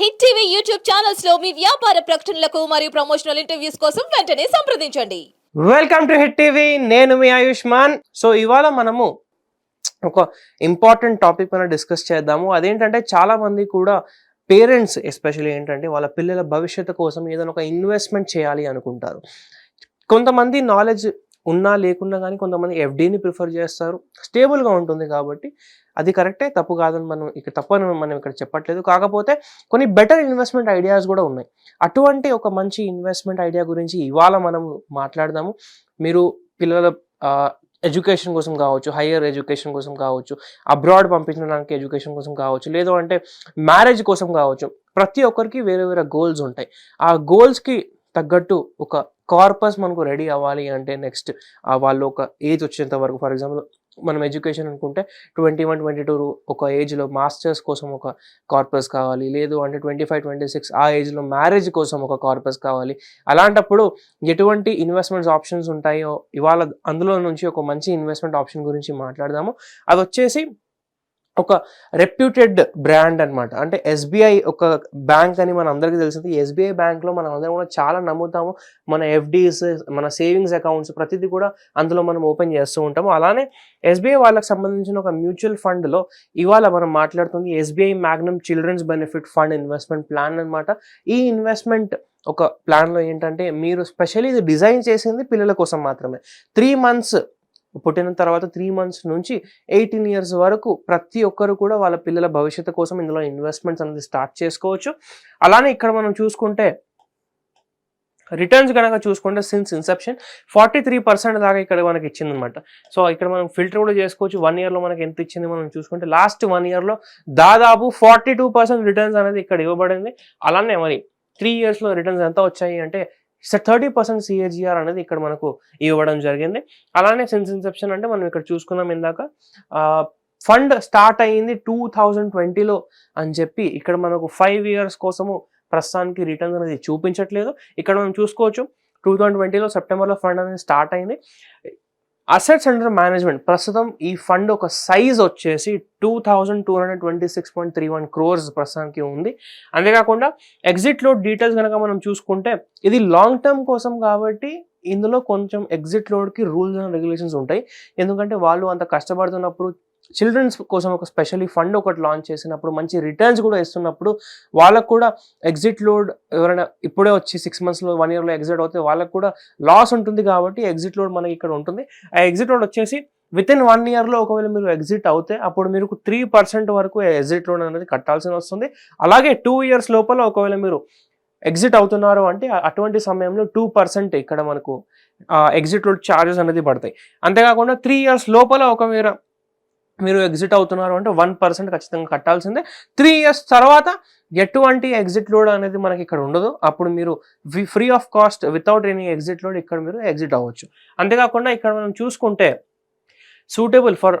Hit TV YouTube ఛానల్స్లో మీ వ్యాపార ప్రకటనలకు మరియు ప్రమోషనల్ ఇంటర్వ్యూస్ కోసం వెంటనే సంప్రదించండి. వెల్కమ్ టు హిట్ టీవీ నేను మీ ఆయుష్మాన్. సో ఇవాళ మనము ఒక ఇంపార్టెంట్ టాపిక్ పైన డిస్కస్ చేద్దాము. అదేంటంటే చాలా మంది కూడా పేరెంట్స్ ఎస్పెషల్లీ ఏంటంటే వాళ్ళ పిల్లల భవిష్యత్తు కోసం ఏదైనా ఒక ఇన్వెస్ట్మెంట్ చేయాలి అనుకుంటారు. కొంతమంది నాలెడ్జ్ ఉన్నా లేకున్నా కానీ కొంతమంది ఎఫ్డీని ప్రిఫర్ చేస్తారు. స్టేబుల్గా ఉంటుంది కాబట్టి అది కరెక్టే తప్పు కాదని మనం ఇక్కడ తప్పు అని మనం ఇక్కడ చెప్పట్లేదు. కాకపోతే కొన్ని బెటర్ ఇన్వెస్ట్మెంట్ ఐడియాస్ కూడా ఉన్నాయి. అటువంటి ఒక మంచి ఇన్వెస్ట్మెంట్ ఐడియా గురించి ఇవాళ మనం మాట్లాడదాము. మీరు పిల్లల ఎడ్యుకేషన్ కోసం కావచ్చు హయ్యర్ ఎడ్యుకేషన్ కోసం కావచ్చు అబ్రాడ్ పంపించడానికి ఎడ్యుకేషన్ కోసం కావచ్చు లేదు అంటే మ్యారేజ్ కోసం కావచ్చు ప్రతి ఒక్కరికి వేరే వేరే గోల్స్ ఉంటాయి. ఆ గోల్స్కి తగ్గట్టు ఒక కార్పస్ మనకు రెడీ అవ్వాలి అంటే నెక్స్ట్ వాళ్ళు ఒక ఏజ్ వచ్చేంత వరకు ఫర్ ఎగ్జాంపుల్ మనం ఎడ్యుకేషన్ అనుకుంటే ట్వంటీ వన్ ట్వంటీ టూ ఒక ఏజ్లో మాస్టర్స్ కోసం ఒక కార్పస్ కావాలి లేదు అంటే ట్వంటీ ఫైవ్ ట్వంటీ సిక్స్ ఆ ఏజ్లో మ్యారేజ్ కోసం ఒక కార్పస్ కావాలి. అలాంటప్పుడు ఎటువంటి ఇన్వెస్ట్మెంట్స్ ఆప్షన్స్ ఉంటాయో ఇవాళ అందులో నుంచి ఒక మంచి ఇన్వెస్ట్మెంట్ ఆప్షన్ గురించి మాట్లాడదాము. అది వచ్చేసి ఒక రెప్యూటెడ్ బ్రాండ్ అన్నమాట. అంటే ఎస్బీఐ ఒక బ్యాంక్ అని మన అందరికీ తెలిసింది. ఎస్బీఐ బ్యాంక్లో మనం అందరం కూడా చాలా నమ్ముతాము. మన ఎఫ్డీస్ మన సేవింగ్స్ అకౌంట్స్ ప్రతిదీ కూడా అందులో మనం ఓపెన్ చేస్తూ ఉంటాము. అలానే ఎస్బీఐ వాళ్ళకి సంబంధించిన ఒక మ్యూచువల్ ఫండ్లో ఇవాళ మనం మాట్లాడుతుంది SBI Magnum children's benefit fund investment plan అన్నమాట. ఈ ఇన్వెస్ట్మెంట్ ఒక ప్లాన్లో ఏంటంటే మీరు స్పెషల్లీ ఇది డిజైన్ చేసింది పిల్లల కోసం మాత్రమే. త్రీ మంత్స్ పుట్టిన తర్వాత త్రీ మంత్స్ నుంచి ఎయిటీన్ ఇయర్స్ వరకు ప్రతి ఒక్కరు కూడా వాళ్ళ పిల్లల భవిష్యత్తు కోసం ఇందులో ఇన్వెస్ట్మెంట్స్ అనేది స్టార్ట్ చేసుకోవచ్చు. అలానే ఇక్కడ మనం చూసుకుంటే రిటర్న్స్ కనుక చూసుకుంటే since inception forty three percent దాకా ఇక్కడ మనకి ఇచ్చింది అనమాట సో ఇక్కడ మనం ఫిల్టర్ కూడా చేసుకోవచ్చు. వన్ ఇయర్లో మనకి ఎంత ఇచ్చింది మనం చూసుకుంటే లాస్ట్ వన్ ఇయర్లో దాదాపు ఫార్టీ టూ పర్సెంట్ రిటర్న్స్ అనేది ఇక్కడ ఇవ్వబడింది. అలానే మరి త్రీ ఇయర్స్లో రిటర్న్స్ ఎంత వచ్చాయి అంటే థర్టీ పర్సెంట్ సిఏజిఆర్ అనేది ఇక్కడ మనకు ఇవ్వడం జరిగింది. అలానే సిన్స్ ఇన్సెప్షన్ అంటే మనం ఇక్కడ చూసుకున్నాం ఇందాక. ఫండ్ స్టార్ట్ అయ్యింది టూ థౌజండ్ ట్వంటీలో అని చెప్పి ఇక్కడ మనకు ఫైవ్ ఇయర్స్ కోసము ప్రస్తుతానికి రిటర్న్స్ అనేది చూపించట్లేదు. ఇక్కడ మనం చూసుకోవచ్చు టూ థౌజండ్ ట్వంటీలో సెప్టెంబర్లో ఫండ్ అనేది స్టార్ట్ అయింది. అసెట్స్ అండర్ మేనేజ్మెంట్ ప్రస్తుతం ఈ ఫండ్ ఒక సైజ్ వచ్చేసి two thousand two hundred twenty six point three one crores ప్రస్తుతానికి ఉంది. అంతేకాకుండా ఎగ్జిట్ లోడ్ డీటెయిల్స్ కనుక మనం చూసుకుంటే ఇది లాంగ్ టర్మ్ కోసం కాబట్టి ఇందులో కొంచెం ఎగ్జిట్ లోడ్కి రూల్స్ అండ్ రెగ్యులేషన్స్ ఉంటాయి. ఎందుకంటే వాళ్ళు అంత కష్టపడుతున్నప్పుడు చిల్డ్రన్స్ కోసం ఒక స్పెషల్లీ ఫండ్ ఒకటి లాంచ్ చేసినప్పుడు మంచి రిటర్న్స్ కూడా ఇస్తున్నప్పుడు వాళ్ళకు కూడా ఎగ్జిట్ లోడ్ ఎవరైనా ఇప్పుడే వచ్చి సిక్స్ మంత్స్లో వన్ ఇయర్లో ఎగ్జిట్ అవుతే వాళ్ళకు కూడా లాస్ ఉంటుంది కాబట్టి ఎగ్జిట్ లోడ్ మనకి ఇక్కడ ఉంటుంది. ఆ ఎగ్జిట్ లోడ్ వచ్చేసి విత్ ఇన్ వన్ ఇయర్లో ఒకవేళ మీరు ఎగ్జిట్ అవుతే అప్పుడు మీరు త్రీ పర్సెంట్ వరకు ఎగ్జిట్ లోడ్ అనేది కట్టాల్సి వస్తుంది. అలాగే టూ ఇయర్స్ లోపల ఒకవేళ మీరు ఎగ్జిట్ అవుతున్నారు అంటే అటువంటి సమయంలో టూ పర్సెంట్ ఇక్కడ మనకు ఎగ్జిట్ లోడ్ ఛార్జెస్ అనేది పడతాయి. అంతేకాకుండా త్రీ ఇయర్స్ లోపల ఒకవేళ మీరు ఎగ్జిట్ అవుతున్నారు అంటే వన్ పర్సెంట్ ఖచ్చితంగా కట్టాల్సిందే. త్రీ ఇయర్స్ తర్వాత ఎటువంటి ఎగ్జిట్ లోడ్ అనేది మనకి ఇక్కడ ఉండదు. అప్పుడు మీరు free of cost without any exit load ఇక్కడ మీరు ఎగ్జిట్ అవ్వచ్చు. అంతేకాకుండా ఇక్కడ మనం చూసుకుంటే సూటబుల్ ఫర్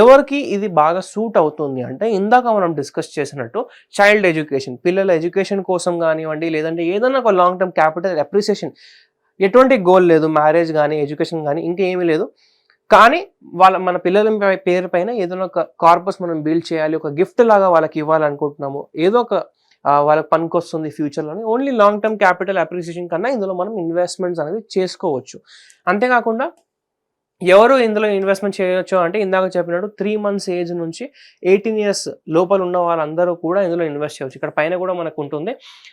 ఎవరికి ఇది బాగా సూట్ అవుతుంది అంటే ఇందాక మనం డిస్కస్ చేసినట్టు చైల్డ్ ఎడ్యుకేషన్ పిల్లల ఎడ్యుకేషన్ కోసం కానివ్వండి లేదంటే ఏదైనా ఒక లాంగ్ టర్మ్ క్యాపిటల్ అప్రిసియేషన్ ఎటువంటి గోల్ లేదు మ్యారేజ్ కానీ ఎడ్యుకేషన్ కానీ ఇంకేమీ లేదు. కానీ వాళ్ళ మన పిల్లల పేరు పైన ఏదైనా ఒక కార్పస్ మనం బిల్డ్ చేయాలి ఒక గిఫ్ట్ లాగా వాళ్ళకి ఇవ్వాలనుకుంటున్నాము. ఏదో ఒక ఆ, వాళ్ళకి పనికొస్తుంది ఫ్యూచర్లోనే only long term capital appreciation కన్నా ఇందులో మనం ఇన్వెస్ట్మెంట్స్ అనేది చేసుకోవచ్చు. అంతేకాకుండా ఎవరు ఇందులో ఇన్వెస్ట్మెంట్ చేయొచ్చు అంటే ఇందాక చెప్పినట్టు త్రీ మంత్స్ ఏజ్ నుంచి ఎయిటీన్ ఇయర్స్ లోపల ఉన్న వాళ్ళందరూ కూడా ఇందులో ఇన్వెస్ట్ చేయవచ్చు. ఇక్కడ పైన కూడా మనకు ఉంటుంది.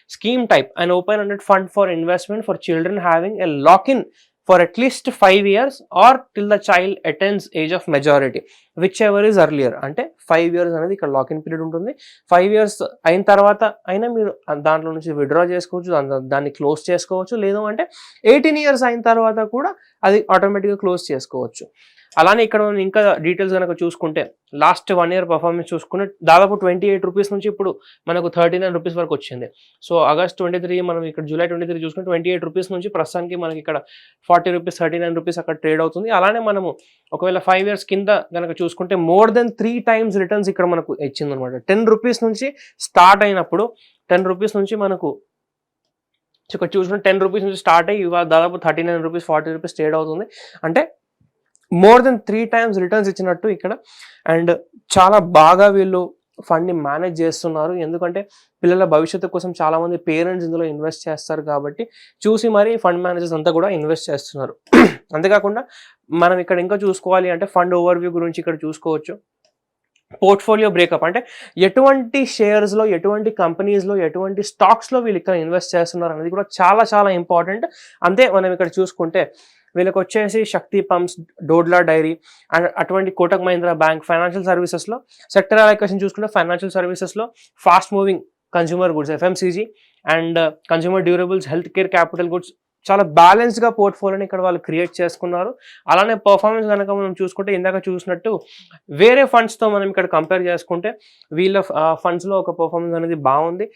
Scheme type and open hundred fund for investment for children having a lock in for at least five years or till the child attains age of majority whichever is earlier అంటే five years అనేది ఇక్కడ lock in period ఉంటుంది. Five years అయిన తర్వాత అయినా మీరు దాంట్లో నుంచి విడ్రా చేసుకోవచ్చు దాన్ని క్లోజ్ చేసుకోవచ్చు. లేదు అంటే ఎయిటీన్ ఇయర్స్ అయిన తర్వాత కూడా అది ఆటోమేటిక్గా క్లోజ్ చేసుకోవచ్చు. అలానే ఇక్కడ మనం ఇంకా డీటెయిల్స్ కనుక చూసుకుంటే లాస్ట్ వన్ ఇయర్ పర్ఫార్మెన్స్ చూసుకుంటే దాదాపు ట్వంటీ ఎయిట్ రూపీస్ నుంచి ఇప్పుడు మనకు థర్టీ నైన్ రూపీస్ వరకు వచ్చింది. సో ఆగస్ట్ ట్వంటీ త్రీ మనం ఇక్కడ జూలై ట్వంటీ త్రీ చూసుకుంటే ట్వంటీ ఎయిట్ రూపీస్ నుంచి ప్రస్తుతానికి మనకి ఇక్కడ forty rupees thirty nine rupees అక్కడ ట్రేడ్ అవుతుంది. అలానే మనము ఒకవేళ ఫైవ్ ఇయర్స్ కింద కనుక చూసుకుంటే more than three times returns ఇక్కడ మనకు ఇచ్చింది అనమాట టెన్ రూపీస్ నుంచి స్టార్ట్ అయినప్పుడు టెన్ రూపీస్ నుంచి మనకు ఇక్కడ చూసుకుంటే టెన్ రూపీస్ నుంచి స్టార్ట్ అయ్యి ఇవాళ దాదాపు thirty nine rupees forty rupees trade అవుతుంది. అంటే more than three times returns ఇచ్చినట్టు ఇక్కడ. అండ్ చాలా బాగా వీళ్ళు ఫండ్ని మేనేజ్ చేస్తున్నారు. ఎందుకంటే పిల్లల భవిష్యత్తు కోసం చాలామంది పేరెంట్స్ ఇందులో ఇన్వెస్ట్ చేస్తారు కాబట్టి చూసి మరి ఫండ్ మేనేజర్స్ అంతా కూడా ఇన్వెస్ట్ చేస్తున్నారు. అంతేకాకుండా మనం ఇక్కడ ఇంకా చూసుకోవాలి అంటే ఫండ్ ఓవర్వ్యూ గురించి ఇక్కడ చూసుకోవచ్చు. పోర్ట్ఫోలియో బ్రేకప్ అంటే ఎటువంటి షేర్స్లో ఎటువంటి కంపెనీస్లో ఎటువంటి స్టాక్స్లో వీళ్ళు ఇక్కడ ఇన్వెస్ట్ చేస్తున్నారు అనేది కూడా చాలా చాలా ఇంపార్టెంట్ అంతే మనం ఇక్కడ చూసుకుంటే వీళ్ళకి వచ్చేసి Shakti pumps Dodla dairy and అటువంటి కోటక్ మహీంద్రా బ్యాంక్ ఫైనాన్షియల్ సర్వీసెస్లో సెక్టర్ అలొకేషన్ చూసుకుంటే ఫైనాన్షియల్ సర్వీసెస్లో fast moving consumer goods FMCG and consumer durables health care capital goods చాలా బ్యాలెన్స్గా పోర్ట్ఫోలియోని ఇక్కడ వాళ్ళు క్రియేట్ చేసుకున్నారు. అలానే పర్ఫార్మెన్స్ కనుక మనం చూసుకుంటే ఇందాక చూసినట్టు వేరే ఫండ్స్తో మనం ఇక్కడ కంపేర్ చేసుకుంటే వీళ్ళ ఫండ్స్లో ఒక పర్ఫార్మెన్స్ అనేది బాగుంది.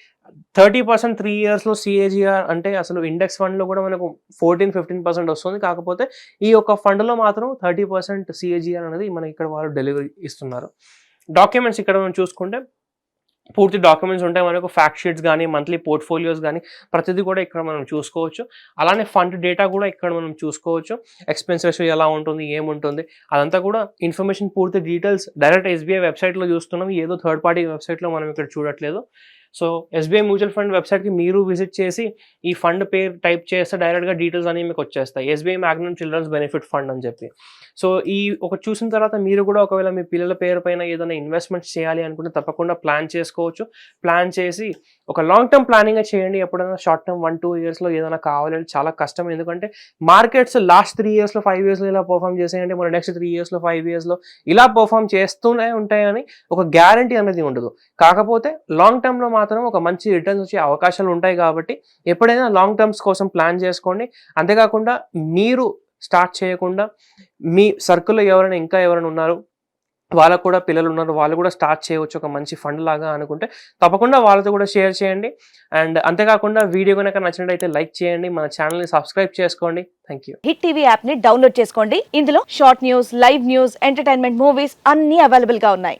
థర్టీ పర్సెంట్ త్రీ ఇయర్స్లో సిఏజిఆర్ అంటే అసలు ఇండెక్స్ ఫండ్లో కూడా మనకు ఫోర్టీన్ ఫిఫ్టీన్ పర్సెంట్ వస్తుంది. కాకపోతే ఈ యొక్క ఫండ్లో మాత్రం థర్టీ పర్సెంట్ సిఏజిఆర్ అనేది మనకి ఇక్కడ వాళ్ళు డెలివరీ ఇస్తున్నారు. డాక్యుమెంట్స్ ఇక్కడ మనం చూసుకుంటే పూర్తి డాక్యుమెంట్స్ ఉంటాయి. మనకు ఫ్యాక్ట్ షీట్స్ కానీ మంత్లీ పోర్ట్ఫోలియోస్ కానీ ప్రతిదీ కూడా ఇక్కడ మనం చూసుకోవచ్చు. అలానే ఫండ్ డేటా కూడా ఇక్కడ మనం చూసుకోవచ్చు. ఎక్స్పెన్స్ రేషియో ఎలా ఉంటుంది ఏముంటుంది అదంతా కూడా ఇన్ఫర్మేషన్ పూర్తి డీటెయిల్స్ డైరెక్ట్ ఎస్బీఐ వెబ్సైట్లో చూస్తున్నాం. ఏదో థర్డ్ పార్టీ వెబ్సైట్లో మనం ఇక్కడ చూడట్లేదు. సో ఎస్బీఐ మ్యూచువల్ ఫండ్ వెబ్సైట్కి మీరు విజిట్ చేసి ఈ ఫండ్ పేరు టైప్ చేస్తే డైరెక్ట్గా డీటెయిల్స్ అనేవి మీకు వచ్చేస్తాయి. SBI magnum children's benefit fund అని చెప్పి. సో ఈ ఒక చూసిన తర్వాత మీరు కూడా ఒకవేళ మీ పిల్లల పేరు పైన ఏదైనా ఇన్వెస్ట్మెంట్ చేయాలి అనుకుంటే తప్పకుండా ప్లాన్ చేసుకోవచ్చు. ప్లాన్ చేసి ఒక లాంగ్ టర్మ్ ప్లానింగ్ చేయండి. ఎప్పుడైనా షార్ట్ టర్మ్ వన్ టూ ఇయర్స్లో ఏదైనా కావాలంటే చాలా కష్టం. ఎందుకంటే మార్కెట్స్ లాస్ట్ త్రీ ఇయర్స్లో ఫైవ్ ఇయర్స్లో ఇలా పర్ఫామ్ చేసాయంటే మన నెక్స్ట్ త్రీ ఇయర్స్లో ఫైవ్ ఇయర్స్లో ఇలా పర్ఫామ్ చేస్తూనే ఉంటాయని ఒక గ్యారంటీ అనేది ఉండదు. కాకపోతే లాంగ్ టర్మ్లో మాత్రం ఒక మంచి రిటర్న్స్ వచ్చే అవకాశాలు ఉంటాయి కాబట్టి ఎప్పుడైనా లాంగ్ టర్మ్స్ కోసం ప్లాన్ చేసుకోండి. అంతేకాకుండా మీరు స్టార్ట్ చేయకుండా మీ సర్కిల్లో ఎవరైనా ఇంకా ఎవరైనా ఉన్నారు వాళ్ళకు కూడా పిల్లలు ఉన్నారు వాళ్ళు కూడా స్టార్ట్ చేయవచ్చు ఒక మంచి ఫండ్ లాగా అనుకుంటే తప్పకుండా వాళ్ళతో కూడా షేర్ చేయండి. అండ్ అంతేకాకుండా వీడియో కనుక నచ్చినట్టయితే లైక్ చేయండి మన ఛానల్ని సబ్స్క్రైబ్ చేసుకోండి. థ్యాంక్ యూ హిట్ టీవీ యాప్ని డౌన్లోడ్ చేసుకోండి. ఇందులో short news live news entertainment movies అన్ని అవైలబుల్గా ఉన్నాయి.